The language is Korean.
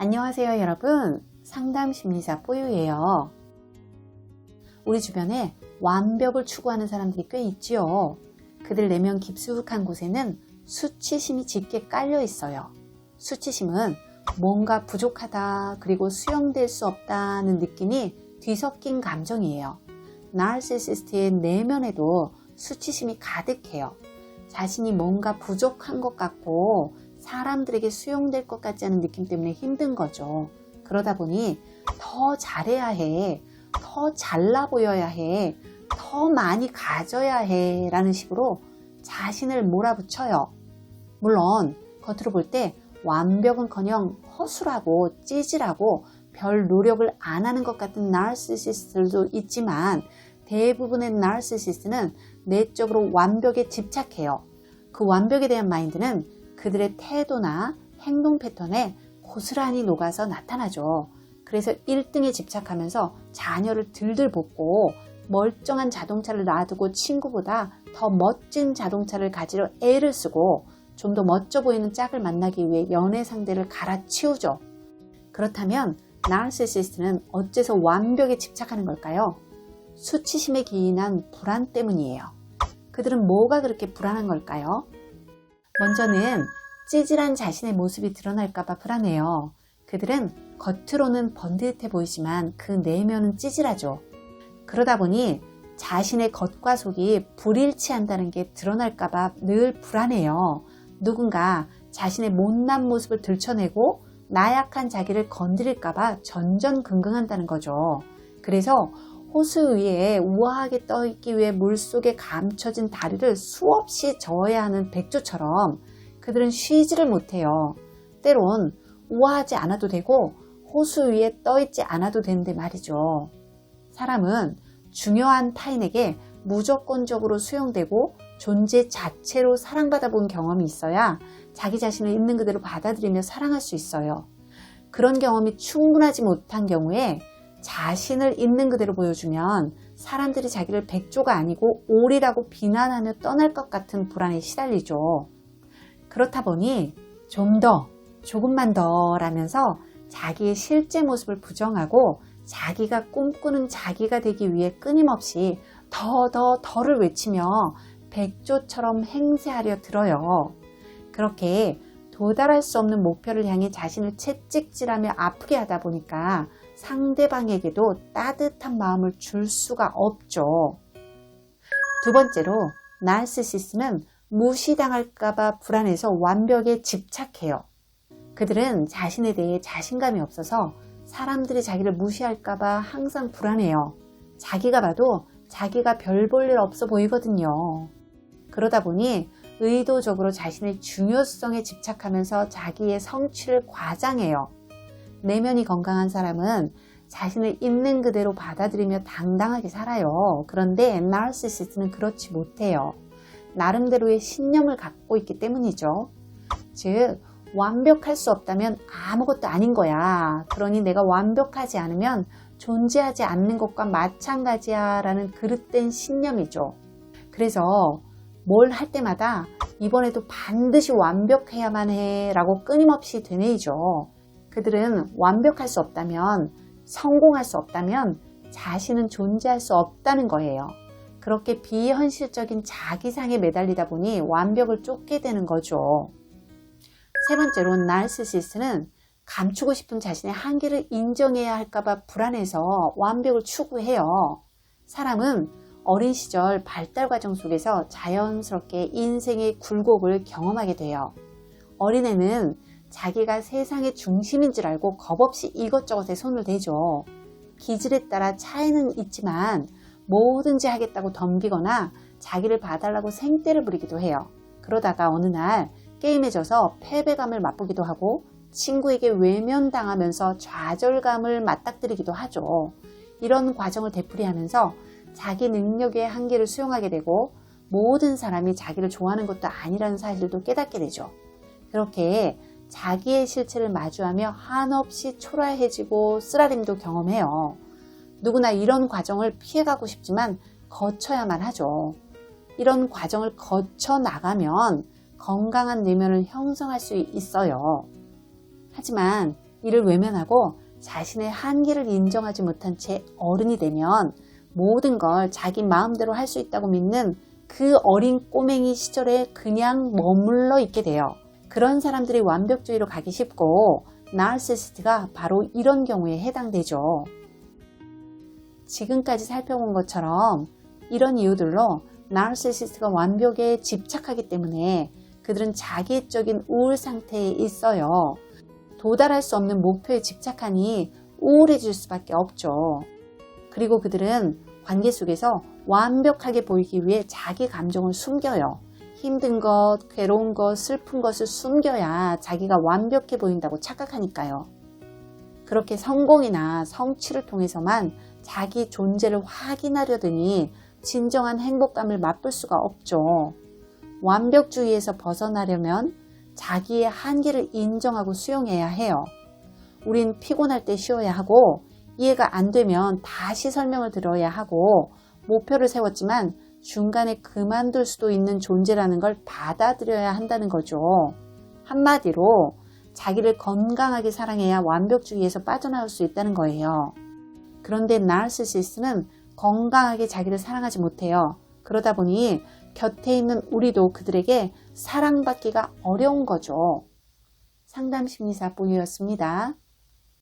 안녕하세요 여러분. 상담 심리사 뽀유예요. 우리 주변에 완벽을 추구하는 사람들이 꽤 있지요. 그들 내면 깊숙한 곳에는 수치심이 짙게 깔려 있어요. 수치심은 뭔가 부족하다 그리고 수용될 수 없다는 느낌이 뒤섞인 감정이에요. 나르시시스트의 내면에도 수치심이 가득해요. 자신이 뭔가 부족한 것 같고 사람들에게 수용될 것 같지 않은 느낌 때문에 힘든 거죠. 그러다 보니 더 잘해야 해, 더 잘나 보여야 해, 더 많이 가져야 해 라는 식으로 자신을 몰아붙여요. 물론 겉으로 볼 때 완벽은커녕 허술하고 찌질하고 별 노력을 안 하는 것 같은 나르시시스트들도 있지만 대부분의 나르시시스트는 내적으로 완벽에 집착해요. 그 완벽에 대한 마인드는 그들의 태도나 행동 패턴에 고스란히 녹아서 나타나죠. 그래서 1등에 집착하면서 자녀를 들들 볶고 멀쩡한 자동차를 놔두고 친구보다 더 멋진 자동차를 가지려 애를 쓰고 좀 더 멋져 보이는 짝을 만나기 위해 연애 상대를 갈아치우죠. 그렇다면 나르시시스트는 어째서 완벽에 집착하는 걸까요? 수치심에 기인한 불안 때문이에요. 그들은 뭐가 그렇게 불안한 걸까요? 먼저는 찌질한 자신의 모습이 드러날까봐 불안해요. 그들은 겉으로는 번듯해 보이지만 그 내면은 찌질하죠. 그러다 보니 자신의 겉과 속이 불일치한다는 게 드러날까봐 늘 불안해요. 누군가 자신의 못난 모습을 들춰내고 나약한 자기를 건드릴까봐 전전긍긍한다는 거죠. 그래서 호수 위에 우아하게 떠있기 위해 물속에 감춰진 다리를 수없이 저어야 하는 백조처럼 그들은 쉬지를 못해요. 때론 우아하지 않아도 되고 호수 위에 떠있지 않아도 되는데 말이죠. 사람은 중요한 타인에게 무조건적으로 수용되고 존재 자체로 사랑받아 본 경험이 있어야 자기 자신을 있는 그대로 받아들이며 사랑할 수 있어요. 그런 경험이 충분하지 못한 경우에 자신을 있는 그대로 보여주면 사람들이 자기를 백조가 아니고 오리라고 비난하며 떠날 것 같은 불안에 시달리죠. 그렇다 보니 좀 더, 조금만 더 라면서 자기의 실제 모습을 부정하고 자기가 꿈꾸는 자기가 되기 위해 끊임없이 더, 더, 더를 외치며 백조처럼 행세하려 들어요. 그렇게 도달할 수 없는 목표를 향해 자신을 채찍질하며 아프게 하다 보니까 상대방에게도 따뜻한 마음을 줄 수가 없죠. 두 번째로 나르시시스는 무시당할까봐 불안해서 완벽에 집착해요. 그들은 자신에 대해 자신감이 없어서 사람들이 자기를 무시할까봐 항상 불안해요. 자기가 봐도 자기가 별 볼 일 없어 보이거든요. 그러다 보니 의도적으로 자신의 중요성에 집착하면서 자기의 성취를 과장해요. 내면이 건강한 사람은 자신을 있는 그대로 받아들이며 당당하게 살아요. 그런데 나르시시스는 그렇지 못해요. 나름대로의 신념을 갖고 있기 때문이죠. 즉, 완벽할 수 없다면 아무것도 아닌 거야. 그러니 내가 완벽하지 않으면 존재하지 않는 것과 마찬가지야 라는 그릇된 신념이죠. 그래서 뭘 할 때마다 이번에도 반드시 완벽해야만 해 라고 끊임없이 되뇌이죠. 그들은 완벽할 수 없다면 성공할 수 없다면 자신은 존재할 수 없다는 거예요. 그렇게 비현실적인 자기상에 매달리다 보니 완벽을 쫓게 되는 거죠. 세 번째로 나르시시스는 감추고 싶은 자신의 한계를 인정해야 할까봐 불안해서 완벽을 추구해요. 사람은 어린 시절 발달 과정 속에서 자연스럽게 인생의 굴곡을 경험하게 돼요. 어린애는 자기가 세상의 중심인 줄 알고 겁없이 이것저것에 손을 대죠. 기질에 따라 차이는 있지만 뭐든지 하겠다고 덤비거나 자기를 봐달라고 생떼를 부리기도 해요. 그러다가 어느 날 게임에 져서 패배감을 맛보기도 하고 친구에게 외면당하면서 좌절감을 맞닥뜨리기도 하죠. 이런 과정을 되풀이하면서 자기 능력의 한계를 수용하게 되고 모든 사람이 자기를 좋아하는 것도 아니라는 사실도 깨닫게 되죠. 그렇게 자기의 실체를 마주하며 한없이 초라해지고 쓰라림도 경험해요. 누구나 이런 과정을 피해가고 싶지만 거쳐야만 하죠. 이런 과정을 거쳐 나가면 건강한 내면을 형성할 수 있어요. 하지만 이를 외면하고 자신의 한계를 인정하지 못한 채 어른이 되면 모든 걸 자기 마음대로 할 수 있다고 믿는 그 어린 꼬맹이 시절에 그냥 머물러 있게 돼요. 그런 사람들이 완벽주의로 가기 쉽고 나르시스트가 바로 이런 경우에 해당되죠. 지금까지 살펴본 것처럼 이런 이유들로 나르시시스트가 완벽에 집착하기 때문에 그들은 자기적인 우울 상태에 있어요. 도달할 수 없는 목표에 집착하니 우울해질 수밖에 없죠. 그리고 그들은 관계 속에서 완벽하게 보이기 위해 자기 감정을 숨겨요. 힘든 것, 괴로운 것, 슬픈 것을 숨겨야 자기가 완벽해 보인다고 착각하니까요. 그렇게 성공이나 성취를 통해서만 자기 존재를 확인하려더니 진정한 행복감을 맛볼 수가 없죠. 완벽주의에서 벗어나려면 자기의 한계를 인정하고 수용해야 해요. 우린 피곤할 때 쉬어야 하고 이해가 안 되면 다시 설명을 들어야 하고 목표를 세웠지만 중간에 그만둘 수도 있는 존재라는 걸 받아들여야 한다는 거죠. 한마디로 자기를 건강하게 사랑해야 완벽주의에서 빠져나올 수 있다는 거예요. 그런데 나르시시스는 건강하게 자기를 사랑하지 못해요. 그러다 보니 곁에 있는 우리도 그들에게 사랑받기가 어려운 거죠. 상담 심리사 뿌유였습니다.